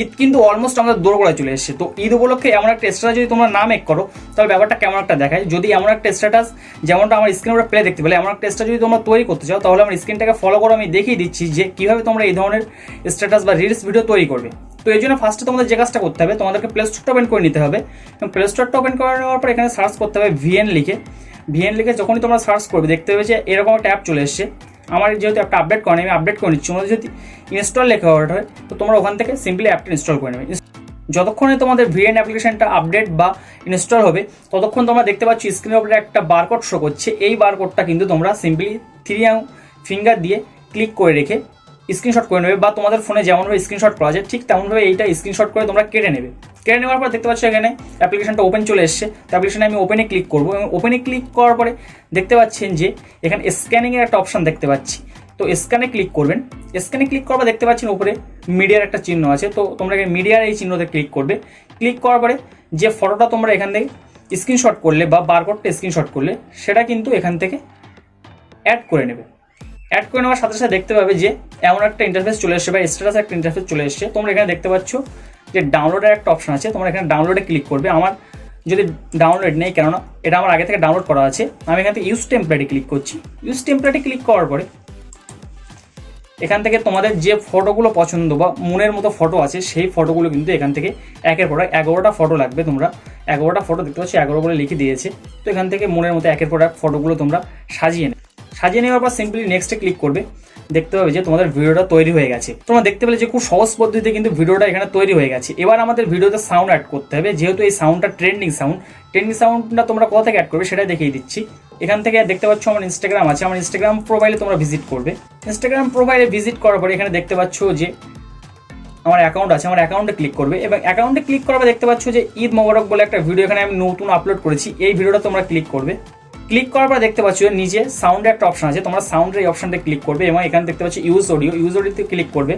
ঈদ কিন্তু অলমোস্ট আমাদের দোরগোড়ায় চলে এসেছে। তো ঈদ উপলক্ষে এমন একটা স্ট্যাটাস যদি তোমরা না মেক করো, তাহলে ব্যাপারটা কেমন একটা দেখায়? যদি এমন একটা স্ট্যাটাস যেমনটা আমার স্ক্রিনের উপরে প্লে দেখতে পেলে, এমন একটা স্ট্যাটাস যদি তোমরা তৈরি করতে চাও, তাহলে আমার স্ক্রিনটাকে ফলো করো আমি দেখিয়ে দিচ্ছি যে কীভাবে তোমরা এই ধরনের স্ট্যাটাস বা রিলস ভিডিও তৈরি করবে। তো এই জন্য ফার্স্টে তোমাদের যে কাজটা করতে হবে, তোমাদেরকে প্লে স্টোরটা ওপেন করে নিতে হবে। এবং প্লে স্টোরটা ওপেন করে নেওয়ার পর এখানে সার্চ করতে হবে ভিএন লিখে। ভিএন লিখে যখনই তোমরা সার্চ করবে, দেখতে হবে যে এরকম একটা অ্যাপ চলে এসছে। আমার যেহেতু অ্যাপটা আপডেট করেনি, আমি আপডেট করে নিচ্ছি। যদি ইনস্টল লেখা অর্ডার হয় তো তোমরা ওখান থেকে সিম্পলি অ্যাপটা ইনস্টল করে নেবে। যতক্ষণে তোমাদের ভিএন অ্যাপ্লিকেশনটা আপডেট বা ইনস্টল হবে, ততক্ষণ তোমরা দেখতে পাচ্ছ স্ক্রিনের উপরে একটা বারকোড শো করছে। এই বারকোডটা কিন্তু তোমরা সিম্পলি থ্রি ফিঙ্গার দিয়ে ক্লিক করে রেখে স্ক্রিনশট করে নেবে বা তোমাদের ফোনে যেমনভাবে স্ক্রিনশট করা যায়, ঠিক তেমনভাবে এইটা স্ক্রিনশট করে তোমরা কেটে নেবে। কেটে নেওয়ার পর দেখতে পাচ্ছ এখানে অ্যাপ্লিকেশনটা ওপেন চলে এসছে। অ্যাপ্লিকেশনে আমি ওপেনে ক্লিক করব এবং ওপেনে ক্লিক করার পরে দেখতে পাচ্ছেন যে এখানে স্ক্যানিংয়ের একটা অপশান দেখতে পাচ্ছি। তো স্ক্যানে ক্লিক করবেন। স্ক্যানে ক্লিক করবার দেখতে পাচ্ছেন উপরে মিডিয়ার একটা চিহ্ন আছে। তো তোমরা মিডিয়ার এই চিহ্নতে ক্লিক করবে। ক্লিক করার পরে যে ফটোটা তোমরা এখান থেকে স্ক্রিনশট করলে বা বারকোডটা স্ক্রিনশট করলে, সেটা কিন্তু এখান থেকে অ্যাড করে নেবে। অ্যাড করে নেওয়ার সাথে সাথে দেখতে পাবে যে এমন একটা ইন্টারফেস চলে এসছে বা স্ট্যাটাস একটা ইন্টারফেস চলে এসছে। তোমরা এখানে দেখতে পাচ্ছ যে ডাউনলোডের একটা অপশন আছে। তোমরা এখানে ডাউনলোডে ক্লিক করবে। আমার যদি ডাউনলোড নেই, কেননা এটা আমার আগে থেকে ডাউনলোড করা আছে, আমি এখান থেকে ইউজ টেমপ্লেটে ক্লিক করছি। ইউজ টেমপ্লেটে ক্লিক করার পরে এখান থেকে তোমাদের যে ফটোগুলো পছন্দ বা মনের মতো ফটো আছে, সেই ফটোগুলো কিন্তু এখান থেকে একের পর এক এগারোটা ফটো লাগবে তোমরা। এগারোটা ফটো দেখতে পাচ্ছ, এগারো বলে লিখে দিয়েছে। তো এখান থেকে মনের মতো একের পর এক ফটোগুলো তোমরা সাজিয়ে সাজিয়ে নেওয়ার পর সিম্পলি নেক্সটে ক্লিক করবে, দেখতে পাবে যে তোমাদের ভিডিওটা তৈরি হয়ে গেছে। তোমরা দেখতে পেলে যে খুব সহজ পদ্ধতিতে কিন্তু ভিডিওটা এখানে তৈরি হয়ে গেছে। এবার আমাদের ভিডিওতে সাউন্ড অ্যাড করতে হবে, যেহেতু এই সাউন্ডটা ট্রেন্ডিং সাউন্ড ট্রেন্ডিং সাউন্ডটা তোমরা কোথা থেকে অ্যাড করবে সেটাই দেখিয়ে দিচ্ছি। এখান থেকে দেখতে পাচ্ছ আমার ইনস্টাগ্রাম আছে, আমার ইনস্টাগ্রাম প্রোফাইলে তোমরা ভিজিট করবে। ইনস্টাগ্রাম প্রোফাইলে ভিজিট করার পরে এখানে দেখতে পাচ্ছ যে আমার অ্যাকাউন্ট আছে, আমার অ্যাকাউন্টে ক্লিক করবে এবং অ্যাকাউন্টে ক্লিক করার পর দেখতে পাচ্ছ যে ঈদ মোবারক বলে একটা ভিডিও এখানে আমি নতুন আপলোড করেছি, এই ভিডিওটা তোমরা ক্লিক করবে। ক্লিক করার পর দেখতে পাচ্ছ নিচে সাউন্ডের একটা অপশন আছে। তোমরা সাউন্ডের এই অপশনটা ক্লিক করবে এবং এখানে দেখতে পাচ্ছ ইউজ অডিও ইউজ অডিওতে ক্লিক করবে।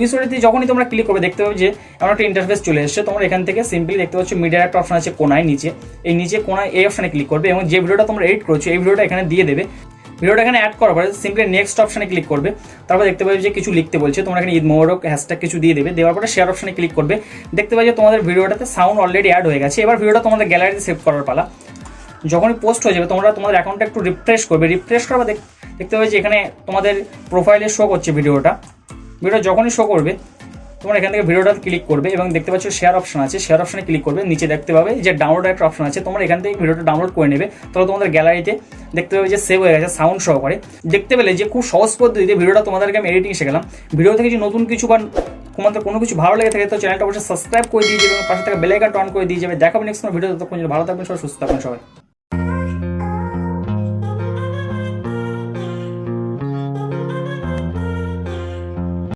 ইউজ অডিওতে যখনই তোমরা ক্লিক করবে, দেখতে পাবে যে এমন একটা ইন্টারফেস চলে এসছে। তোমরা এখান থেকে সিম্পলি দেখতে পাচ্ছ মিডিয়ার একটা অপশন আছে, কোনায় নিচে। এই নিচে কোনায় এই অপশনে ক্লিক করবে এবং যে ভিডিওটা তোমরা এডিট করছ, এই ভিডিওটা এখানে দিয়ে দেবে। ভিডিওটা এখানে অ্যাড করার পরে সিম্পলি নেক্সট অপশনে ক্লিক করবে। তারপর দেখতে পাবে যে কিছু লিখতে বলছে। তোমরা এখানে ঈদ মোবারক হ্যাশট্যাগ কিছু দিয়ে দেবে। দেওয়ার পরে শেয়ার অপশনে ক্লিক করবে। দেখতে পাবে যে তোমাদের ভিডিওটাতে সাউন্ড অলরেডি অ্যাড হয়ে গেছে। এবার ভিডিওটা তোমাদের গ্যালারিতে সেভ করার পালা। যখনই পোস্ট হয়ে যাবে, তোমরা তোমাদের অ্যাকাউন্টটা একটু রিফ্রেশ করবে। রিফ্রেশ দেখ- দেখতে পাবে যে এখানে তোমাদের প্রোফাইলে শো করছে ভিডিওটা ভিডিও যখনই শো করবে, তোমরা এখান থেকে ভিডিওটা ক্লিক করবে এবং দেখতে পাচ্ছ শেয়ার অপশন আছে। শেয়ার অপশনে ক্লিক করবে, নিচে দেখতে পাবে যে ডাউনলোড একটা অপশন আছে। তোমরা এখান থেকে ভিডিওটা ডাউনলোড করে নেবে। তাহলে তোমাদের গ্যালারিতে দেখতে পাবে যে সেভ হয়ে গেছে সাউন্ড সহকারে দেখতে পেলে যে খুব সহজ পদ্ধতিতে ভিডিওটা তোমাদেরকে আমি এডিটিং শেখালাম। ভিডিও থেকে যে নতুন কিছু বা তোমাদের কোনো কিছু ভালো লেগে থাকে, তো চ্যানেলটা অবশ্যই সাবস্ক্রাইব করে দিয়ে যাবে এবং পাশে থেকে বেলাইকানটা অন করে দিয়ে যাবে। দেখাবো নেক্সট কোনো ভিডিও ততক্ষণ ভালো থাকবেন, সবাই সুস্থ থাকবেন সবাই।